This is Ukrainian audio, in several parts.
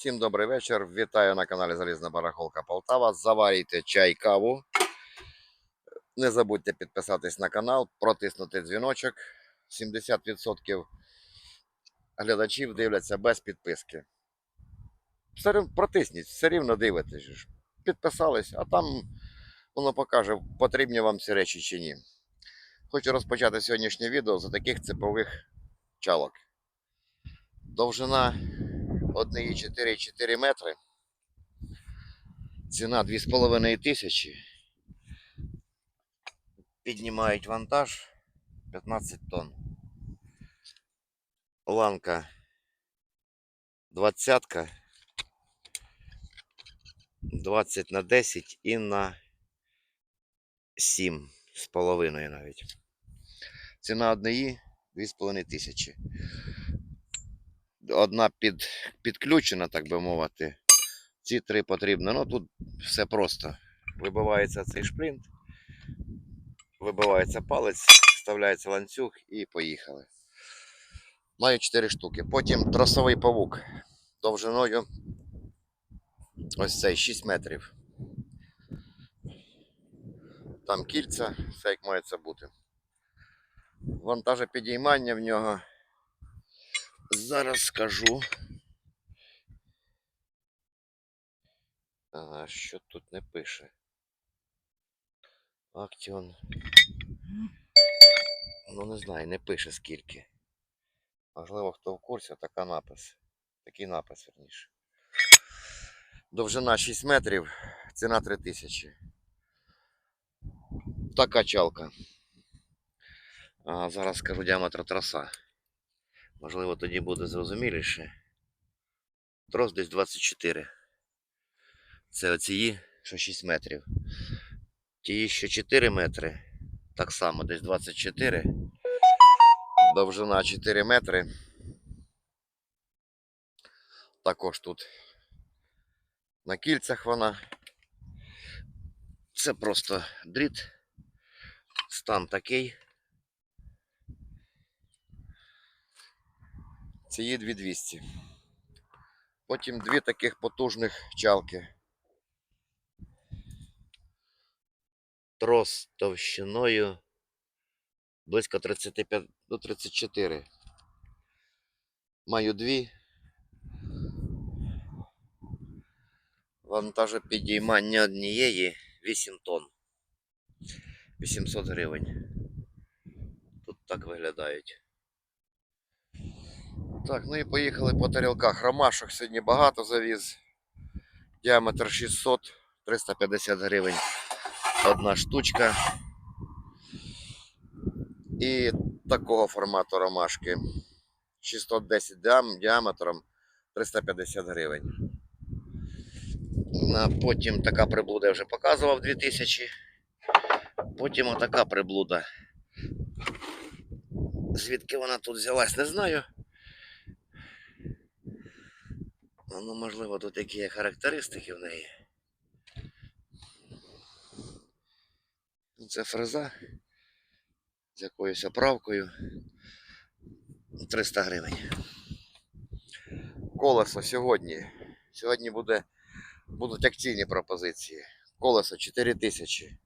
Всім добрий вечір. Вітаю на каналі Залізна Барахолка Полтава. Заварюйте чай, каву. Не забудьте підписатись на канал, протиснути дзвіночок. 70% глядачів дивляться без підписки. Все рівно протисніть, все рівно дивитесь. Підписались, а там воно покаже, потрібні вам ці речі чи ні. Хочу розпочати сьогоднішнє відео за таких ципових чалок. Довжина 1,4-4 метри. Ціна 2,5 тисячі. Піднімають вантаж 15 тонн. Ланка 20 20 на 10 і на 7 з половиною навіть. Ціна однієї 2,5 тисячі одна під, підключена, так би мовити. Ці три потрібно. Ну тут все просто. Вибивається цей шплінт, вибивається палець, вставляється ланцюг і поїхали. Маю 4 штуки. Потім тросовий павук довжиною ось цей 6 метрів. Там кільця, все як має це бути. Вантажопідіймання в нього Зараз скажу. Ага, що тут не пише. Актіон. Ну не знаю, не пише скільки. Можливо, хто в курсі, така напис. Такий напис, верніше. Довжина 6 метрів, ціна 3 тисячі. Така чалка. А, зараз скажу діаметр троса. Можливо, тоді буде зрозуміліше. Трос десь 24. Це оці, що 6 метрів. Ті, що 4 метри, так само десь 24. Довжина 4 метри. Також тут на кільцях вона. Це просто дріт. Стан такий. Це є 2200. Потім дві таких потужних чалки. Трос товщиною близько 35 до 34. Маю дві. Вантажопідіймання однієї 8 тонн. 800 гривень. Тут так виглядають. Так, ну і поїхали по тарілках. Ромашок сьогодні багато завіз. Діаметр 600, 350 гривень. Одна штучка. І такого формату ромашки. 610 діам- діаметром 350 гривень. Потім така приблуда я вже показував 2000. Потім отака приблуда. Звідки вона тут взялась, не знаю. Ну, можливо, тут які є характеристики в неї. Це фреза з якоюсь оправкою. 300 гривень. Колесо сьогодні. Сьогодні буде, будуть акційні пропозиції. Колесо 4000.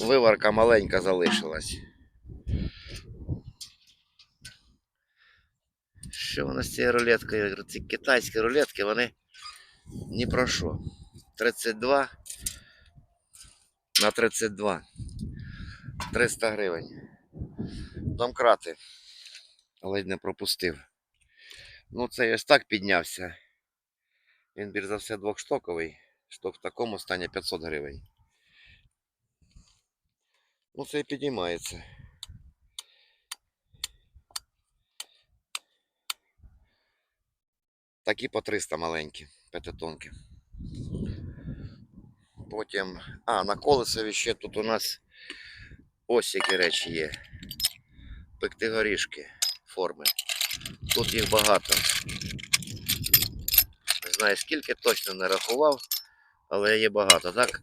Виварка маленька залишилась. Що воно з цією рулеткою? Я говорю, Ці китайські рулетки, вони ні про що. 32 на 32. 300 гривень. Домкрати. Ледь не пропустив. Ну, це я ось так піднявся. Він більш за все двохштоковий. Шток в такому стані 500 гривень. Ну, це і підіймається. Такі по 300 маленькі, п'ятитонки. Потім. А, на колесові ще тут у нас ось які речі є. Пекти горішки форми. Тут їх багато. Не знаю скільки точно не рахував, але є багато. Так,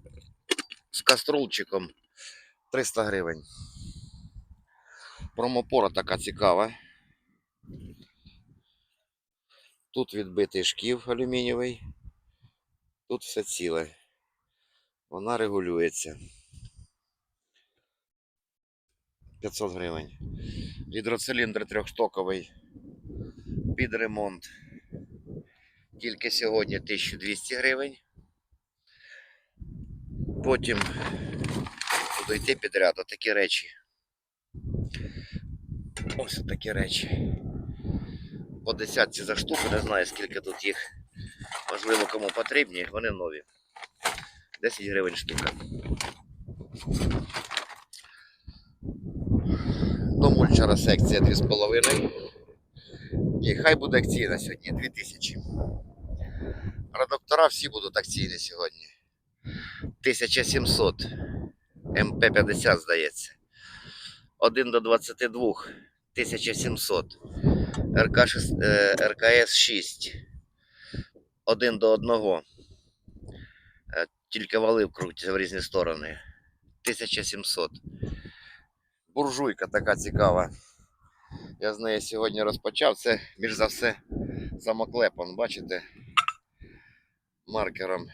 з каструлчиком 300 гривень. Промопора така цікава. Тут відбитий шків алюмінієвий. Тут все ціле. Вона регулюється. 500 гривень. Гідроциліндр трьохстоковий під ремонт. Тільки сьогодні 1200 гривень. Потім буду йти підряд. Отакі речі. Ось такі речі. По десятці за штуку, не знаю скільки тут їх. Можливо, кому потрібні, вони нові. 10 гривень штука. До мульчара секція 2,5. І хай буде акційна сьогодні 2000. Редактора всі будуть акційні сьогодні. 1700. МП50, здається. 1 до 22. 1700. РК, 6, е, РКС 6. 1 до 1. Е, Тільки вали вкрутяться в різні сторони. 1700. Буржуйка така цікава. Я з неї сьогодні розпочав. Це, більш за все, самоклепан, бачите? Маркером.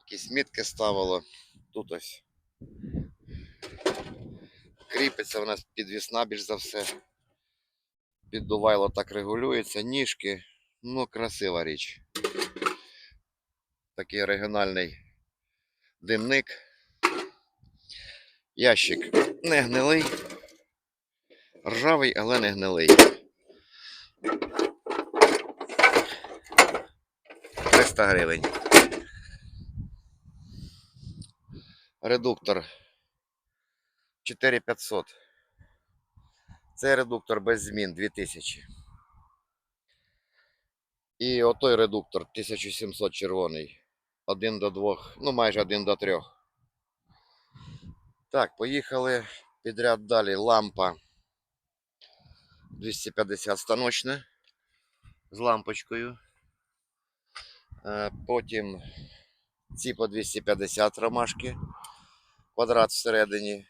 Якісь мітки ставило. Тут ось. Кріпиться в нас підвісна більш за все. Піддувайло так регулюється, ніжки. Ну, красива річ. Такий оригінальний димник. Ящик не гнилий. Ржавий, але не гнилий. 300 гривень. Редуктор 4500. Це редуктор без змін 2000. І отой редуктор 1700 червоний. 1 до 2, ну майже 1 до 3. Так, поїхали підряд далі. Лампа 250 станочна з лампочкою. Е, Потім ці по 250 ромашки. Квадрат всередині.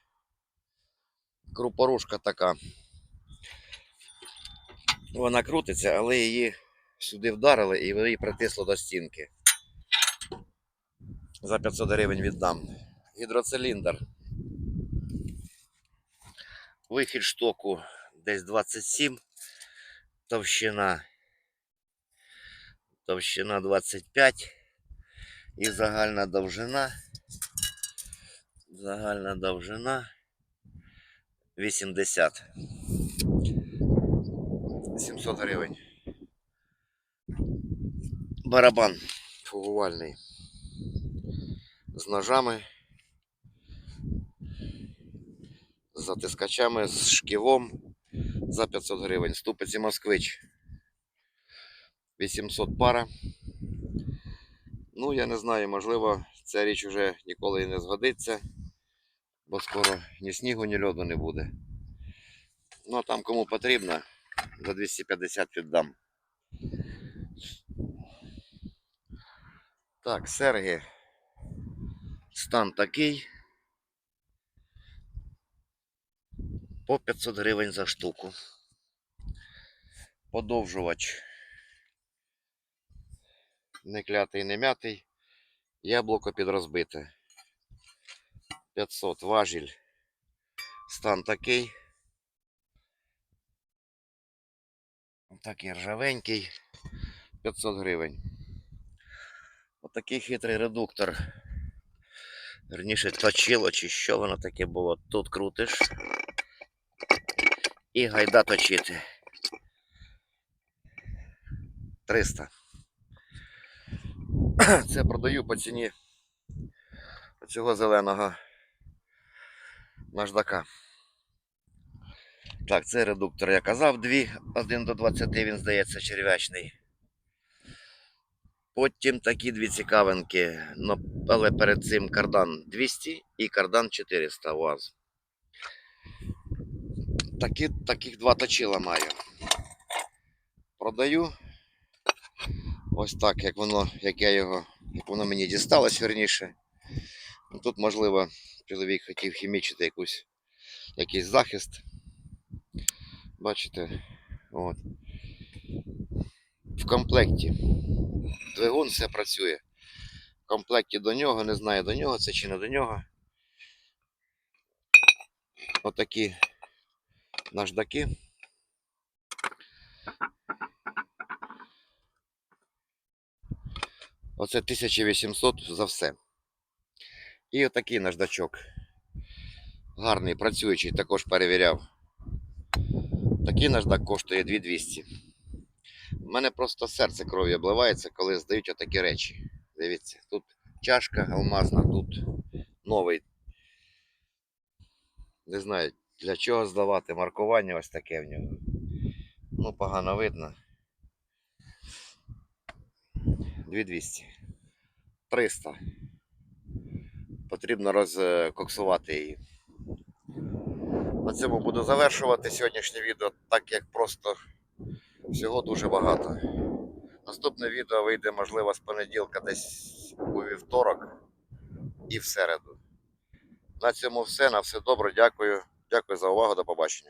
Крупорушка така. Вона крутиться, але її сюди вдарили і її притисло до стінки. За 500 гривень віддам. Гідроциліндр. Вихід штоку десь 27. Товщина. Товщина 25. І загальна довжина. Загальна довжина 80. 700 гривень. Барабан фугувальний. З ножами. З затискачами, з шківом за 500 гривень. Ступиці москвич. 800 пара. Ну, я не знаю, можливо, ця річ вже ніколи і не згодиться, бо скоро ні снігу, ні льоду не буде. Ну, а там кому потрібно, за 250 віддам. Так, серги. Стан такий. По 500 гривень за штуку. Подовжувач. Не клятий, не м'ятий. Яблуко підрозбите. 500 важіль. Стан такий. Такий ржавенький. 500 гривень. Отакий хитрий редуктор. Верніше точило, чи що воно таке було. Тут крутиш. І гайда точити. 300. Це продаю по ціні цього зеленого наждака. Так, це редуктор, я казав, 2, 1 до 20 він здається черв'ячний. Потім такі дві цікавинки, але перед цим кардан 200 і кардан 400 УАЗ. Такі, таких два точила маю. Продаю. Ось так, як воно, як я його, як воно мені дісталось верніше. Ну, Тут, можливо, чоловік хотів хімічити якусь, якийсь захист. Бачите, от. комплекті. Двигун все працює. В комплекті до нього, не знаю до нього це чи не до нього. Отакі наждаки. Оце 1800 за все. І отакий наждачок. Гарний, працюючий, також перевіряв. Такий наждак коштує 2200. У мене просто серце кров'ю обливається, коли здають отакі речі. Дивіться, тут чашка алмазна, тут новий. Не знаю, для чого здавати. Маркування ось таке в нього. Ну, погано видно. 2200. 300. Потрібно розкоксувати її. На цьому буду завершувати сьогоднішнє відео, так як просто всього дуже багато. Наступне відео вийде, можливо, з понеділка десь у вівторок і в середу. На цьому все. На все добре. Дякую. Дякую за увагу. До побачення.